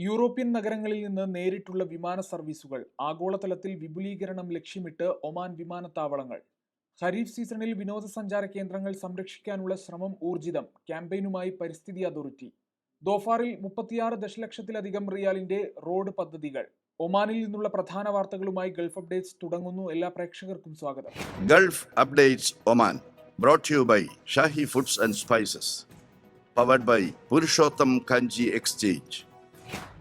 European നഗരങ്ങളിൽ നിന്ന് നേരിട്ടുള്ള വിമാന സർവീസുകൾ ആഗോളതലത്തിൽ വിപുലീകരണം ലക്ഷ്യമിട്ട് ഒമാൻ വിമാനത്താവളങ്ങൾ ഖരീഫ് സീസണിൽ വിനോദസഞ്ചാര കേന്ദ്രങ്ങൾ സംരക്ഷിക്കാനുള്ള ശ്രമം ഊർജിതം ക്യാമ്പയിനുമായി പരിസ്ഥിതി അതോറിറ്റി. ദോഫാറിൽ മുപ്പത്തിയാറ് ദശലക്ഷത്തിലധികം റിയാലിന്റെ റോഡ് പദ്ധതികൾ. ഒമാനിൽ നിന്നുള്ള പ്രധാന വാർത്തകളുമായി ഗൾഫ് അപ്ഡേറ്റ്സ് തുടങ്ങുന്നു. എല്ലാ പ്രേക്ഷകർക്കും സ്വാഗതം. Gulf updates Oman brought to by by foods and spices powered by by Kanji exchange.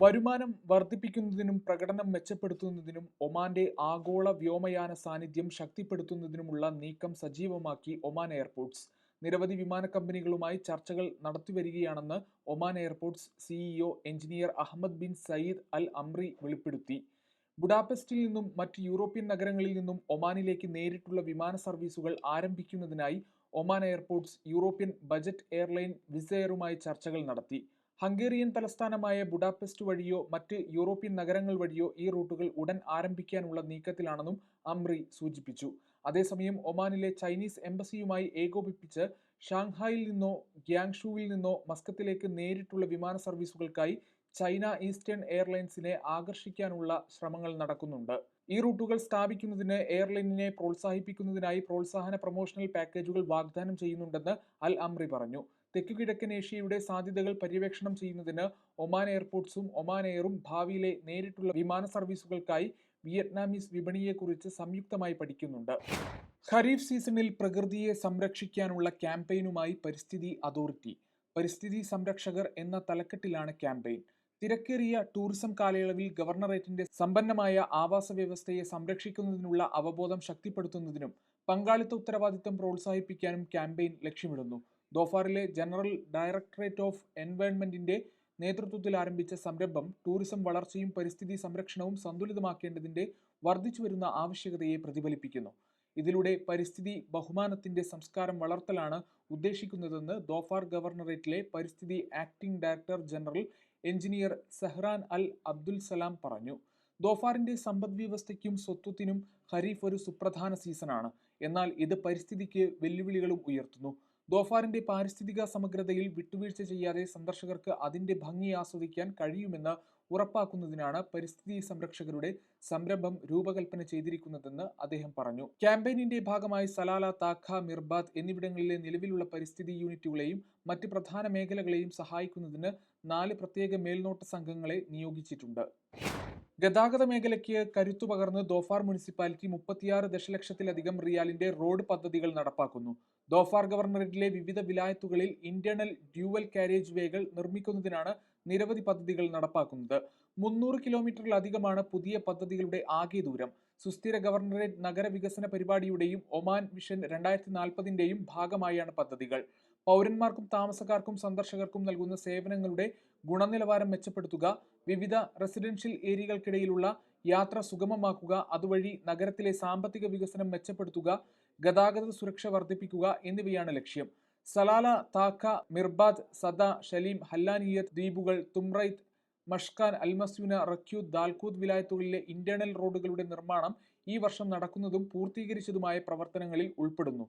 വരുമാനം വർദ്ധിപ്പിക്കുന്നതിനും പ്രകടനം മെച്ചപ്പെടുത്തുന്നതിനും ഒമാന്റെ ആഗോള വ്യോമയാന സാന്നിധ്യം ശക്തിപ്പെടുത്തുന്നതിനുമുള്ള നീക്കം സജീവമാക്കി ഒമാൻ എയർപോർട്ട്സ് നിരവധി വിമാന കമ്പനികളുമായി ചർച്ചകൾ നടത്തിവരികയാണെന്ന് Oman airports CEO engineer Ahmed bin Said Al Amri വെളിപ്പെടുത്തി. ബുഡാപെസ്റ്റിൽ നിന്നും മറ്റ് യൂറോപ്യൻ നഗരങ്ങളിൽ നിന്നും ഒമാനിലേക്ക് നേരിട്ടുള്ള വിമാന സർവീസുകൾ ആരംഭിക്കുന്നതിനായി Oman airports European budget airline വിസയറുമായി ചർച്ചകൾ നടത്തി. ഹംഗേറിയൻ തലസ്ഥാനമായ ബുഡാപെസ്റ്റ് വഴിയോ മറ്റ് യൂറോപ്യൻ നഗരങ്ങൾ വഴിയോ ഈ റൂട്ടുകൾ ഉടൻ ആരംഭിക്കാനുള്ള നീക്കത്തിലാണെന്നും അംറി സൂചിപ്പിച്ചു. അതേസമയം ഒമാനിലെ ചൈനീസ് എംബസിയുമായി ഏകോപിപ്പിച്ച് ഷാങ്ഹായിൽ നിന്നോ ഗ്യാങ്ഷുവിൽ നിന്നോ മസ്കത്തിലേക്ക് നേരിട്ടുള്ള വിമാന സർവീസുകൾക്കായി ചൈന ഈസ്റ്റേൺ എയർലൈൻസിനെ ആകർഷിക്കാനുള്ള ശ്രമങ്ങൾ നടക്കുന്നുണ്ട്. ഈ റൂട്ടുകൾ സ്ഥാപിക്കുന്നതിന് എയർലൈനിനെ പ്രോത്സാഹിപ്പിക്കുന്നതിനായി പ്രോത്സാഹന പ്രൊമോഷണൽ പാക്കേജുകൾ വാഗ്ദാനം ചെയ്യുന്നുണ്ടെന്ന് അൽ അംറി പറഞ്ഞു. തെക്കുകിഴക്കൻ ഏഷ്യയുടെ സാധ്യതകൾ പര്യവേക്ഷണം ചെയ്യുന്നതിന് ഒമാൻ എയർപോർട്ട്സും ഒമാൻ എയറും ഭാവിയിലെ നേരിട്ടുള്ള വിമാന സർവീസുകൾക്കായി വിയറ്റ്നാമീസ് വിപണിയെക്കുറിച്ച് സംയുക്തമായി പഠിക്കുന്നുണ്ട്. ഖരീഫ് സീസണിൽ പ്രകൃതിയെ സംരക്ഷിക്കാനുള്ള ക്യാമ്പയിനുമായി പരിസ്ഥിതി അതോറിറ്റി പരിസ്ഥിതി സംരക്ഷകർ എന്ന തലക്കെട്ടിലാണ് ക്യാമ്പയിൻ. തിരക്കേറിയ ടൂറിസം കാലയളവിൽ ഗവർണറേറ്റിന്റെ സമ്പന്നമായ ആവാസ വ്യവസ്ഥയെ സംരക്ഷിക്കുന്നതിനുള്ള അവബോധം ശക്തിപ്പെടുത്തുന്നതിനും പങ്കാളിത്ത ഉത്തരവാദിത്തം പ്രോത്സാഹിപ്പിക്കാനും ക്യാമ്പയിൻ ലക്ഷ്യമിടുന്നു. ദോഫാറിലെ ജനറൽ ഡയറക്ടറേറ്റ് ഓഫ് എൻവയൺമെന്റിന്റെ നേതൃത്വത്തിൽ ആരംഭിച്ച സംരംഭം ടൂറിസം വളർച്ചയും പരിസ്ഥിതി സംരക്ഷണവും സന്തുലിതമാക്കേണ്ടതിന്റെ വർദ്ധിച്ചുവരുന്ന ആവശ്യകതയെ പ്രതിഫലിപ്പിക്കുന്നു. ഇതിലൂടെ പരിസ്ഥിതി ബഹുമാനത്തിന്റെ സംസ്കാരം വളർത്തലാണ് ഉദ്ദേശിക്കുന്നതെന്ന് ദോഫാർ ഗവർണറേറ്റിലെ പരിസ്ഥിതി acting director general engineer Sehran Al Abdul Salam പറഞ്ഞു. ദോഫാറിന്റെ സമ്പദ് വ്യവസ്ഥയ്ക്കും സ്വത്വത്തിനും ഖരീഫ് ഒരു സുപ്രധാന സീസണാണ്. എന്നാൽ ഇത് പരിസ്ഥിതിക്ക് വെല്ലുവിളികളും ഉയർത്തുന്നു. ദോഫാറിന്റെ പാരിസ്ഥിതിക സമഗ്രതയിൽ വിട്ടുവീഴ്ച ചെയ്യാതെ സന്ദർശകർക്ക് അതിന്റെ ഭംഗി ആസ്വദിക്കാൻ കഴിയുമെന്ന് ഉറപ്പാക്കുന്നതിനാണ് പരിസ്ഥിതി സംരക്ഷകരുടെ സംരംഭം രൂപകൽപ്പന ചെയ്തിരിക്കുന്നതെന്ന് അദ്ദേഹം പറഞ്ഞു. ക്യാമ്പയിനിന്റെ ഭാഗമായി സലാല താഖ മിർബാദ് എന്നിവിടങ്ങളിലെ നിലവിലുള്ള പരിസ്ഥിതി യൂണിറ്റുകളെയും മറ്റ് പ്രധാന മേഖലകളെയും സഹായിക്കുന്നതിന് നാല് പ്രത്യേക മേൽനോട്ട സംഘങ്ങളെ നിയോഗിച്ചിട്ടുണ്ട്. ഗതാഗത മേഖലയ്ക്ക് കരുത്തു പകർന്ന് ദോഫാർ മുനിസിപ്പാലിറ്റി മുപ്പത്തിയാറ് ദശലക്ഷത്തിലധികം റിയാലിന്റെ റോഡ് പദ്ധതികൾ നടപ്പാക്കുന്നു. ദോഫാർ ഗവർണറേറ്റിലെ വിവിധ വിലായത്തുകളിൽ ഇന്റേണൽ ഡ്യൂവൽ കാരേജ് വേകൾ നിർമ്മിക്കുന്നതിനാണ് നിരവധി പദ്ധതികൾ നടപ്പാക്കുന്നത്. മുന്നൂറ് കിലോമീറ്ററിലധികമാണ് പുതിയ പദ്ധതികളുടെ ആകെ ദൂരം. സുസ്ഥിര ഗവർണറേറ്റ് നഗരവികസന പരിപാടിയുടെയും ഒമാൻ വിഷൻ രണ്ടായിരത്തി നാൽപ്പതിന്റെയും ഭാഗമായാണ് പദ്ധതികൾ. പൗരന്മാർക്കും താമസക്കാർക്കും സന്ദർശകർക്കും നൽകുന്ന സേവനങ്ങളുടെ ഗുണനിലവാരം മെച്ചപ്പെടുത്തുക വിവിധ റെസിഡൻഷ്യൽ ഏരിയകൾക്കിടയിലുള്ള യാത്ര സുഗമമാക്കുക അതുവഴി നഗരത്തിലെ സാമ്പത്തിക വികസനം മെച്ചപ്പെടുത്തുക ഗതാഗത സുരക്ഷ വർദ്ധിപ്പിക്കുക എന്നിവയാണ് ലക്ഷ്യം. സലാല താക്ക മിർബാദ് സദ ഷലീം ഹല്ലാനിയത്ത് ദ്വീപുകൾ തുംറൈത്ത് മഷ്കാൻ അൽമസ്യൂന റക്യൂദ് ദാൽകൂദ് വിലായത്തുകളിലെ ഇന്റേണൽ റോഡുകളുടെ നിർമ്മാണം ഈ വർഷം നടക്കുന്നതും പൂർത്തീകരിച്ചതുമായ പ്രവർത്തനങ്ങളിൽ ഉൾപ്പെടുന്നു.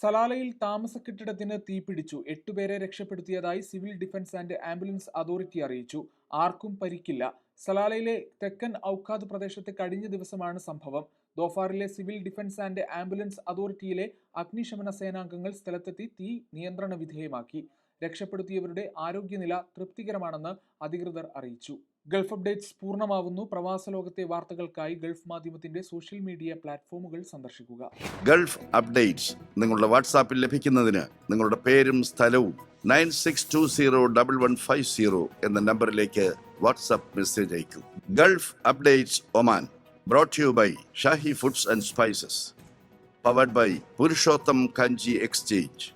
സലാലയിൽ താമസ കെട്ടിടത്തിന് തീപിടിച്ചു. എട്ടുപേരെ രക്ഷപ്പെടുത്തിയതായി civil defence and ambulance authority അറിയിച്ചു. ആർക്കും പരിക്കില്ല. സലാലയിലെ തെക്കൻ ഔഖാദ് പ്രദേശത്ത് കഴിഞ്ഞ ദിവസമാണ് സംഭവം. ദോഫാറിലെ സിവിൽ ഡിഫൻസ് ആൻഡ് ആംബുലൻസ് അതോറിറ്റിയിലെ അഗ്നിശമന സേനാംഗങ്ങൾ സ്ഥലത്തെത്തി തീ നിയന്ത്രണ വിധേയമാക്കി. രക്ഷപ്പെടുത്തിയവരുടെ ആരോഗ്യനില തൃപ്തികരമാണെന്ന് അധികൃതർ അറിയിച്ചു. ഗൾഫ് അപ്ഡേറ്റ്സ് പൂർണമാവുന്നു. പ്രവാസ ലോകത്തെ വാർത്തകൾക്കായി ഗൾഫ് മാധ്യമത്തിന്റെ സോഷ്യൽ മീഡിയ പ്ലാറ്റ്ഫോമുകൾ സന്ദർശിക്കുക. ഗൾഫ് അപ്ഡേറ്റ്സ് നിങ്ങളുടെ വാട്സാപ്പിൽ ലഭിക്കുന്നതിന് നിങ്ങളുടെ പേരും സ്ഥലവും nine six two zero double one five zero എന്ന നമ്പറിലേക്ക് WhatsApp message അയക്കൂ. Gulf updates Oman brought you by Shahi foods and spices powered by Purushottam Kanji exchange.